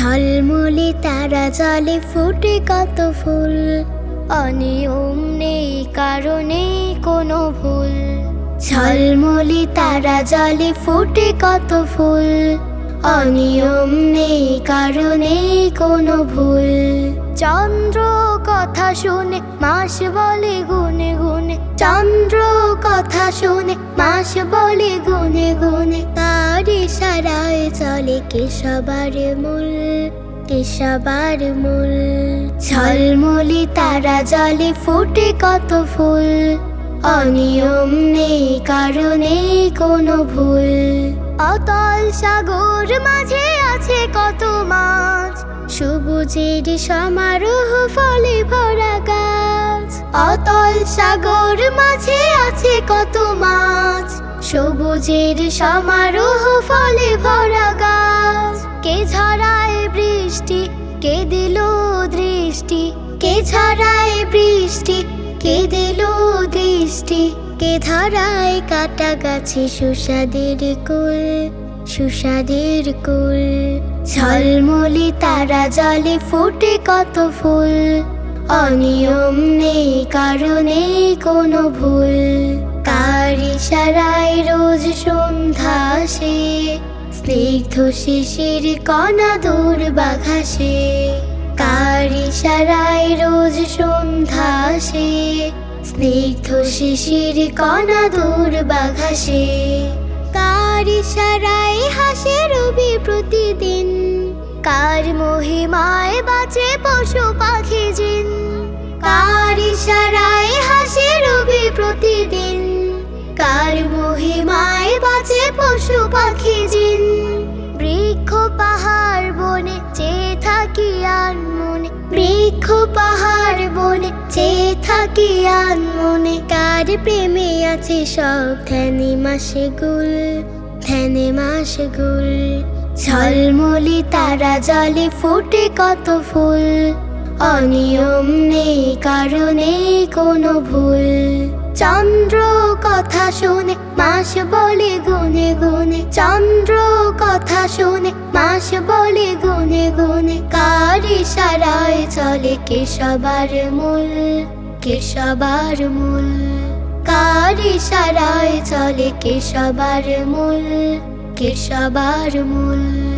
ঝলমলে তারা জলে ফুটে কত ফুল। অনিয়ম নেই কারণে কোনো ভুল। ঝলমলে তারা জলে ফুটে কত ফুল। অনিয়ম নেই কারণে কোনো ভুল। চন্দ্র কথা শুনে মাস বলে গুনে গুনে। চন্দ্র কথা শুনে, মাস বলে গুনে গুনে তার ইশারায় চলে কে সবার মূল কে সবার মূল। ঝলমলি তারা জলে ফুটে কত ফুল, অনিয়ম নেই কারণে কোনো ভুল। অতল সাগর মাঝে আছে কত মাছ, সবুজের সমারোহ ফলে ভরা গাছ। অতল সাগর মাঝে আছে কত মাছ? সবুজের সমারোহ ফলে ভরা গাছ। কে ঝরায় বৃষ্টি, কে দিল দৃষ্টি? কে ঝরায় বৃষ্টি, কে দিল দৃষ্টি? কে ধরায় কাটা গাছে সুস্বাদের কুল সুস্বাদের কুল? ঝলমলি তারা জলে ফুটে কত ফুল? অনিয়ম নেই, কারণে কোনো ভুল। কার ইশারায় রোজ সন্ধ্যা সে স্নিগ্ধ শিশির কণা দূর বাঘাসে। কার ইশারায় রোজ সন্ধ্যা সে স্নিগ্ধ শিশির কণা দূর বাঘাসে। কার ইশারায় হাসে রবি প্রতিদিন। কার মহিমায় বাঁচে পশু পাখি জিন? কার ইশারায় হাসে রবি প্রতিদিন? কার মহিমায় বাঁচে পশু পাখি জিন? বৃক্ষ পাহাড় বনে চেয়ে থাকি আন মনে বৃক্ষ পাহাড় বনে চেয়ে থাকি আন মনে কার প্রেমে আছে সব? ধ্যানে মাসে গুল ধ্যানে মাসে গুল। ঝলমলে তারা জলে ফুটে কত ফুল। অনিয়ম নেই কারণে কোনো ভুল। চন্দ্র কথা শুনে মাস বলে গুনে গুনে। চন্দ্র কথা শুনে মাস বলে গুনে গুনে। কার ইশারায় চলে কে সবার মূল? কে সবার মূল? কার ইশারায় চলে কে সবার মূল? কে সবার মূল।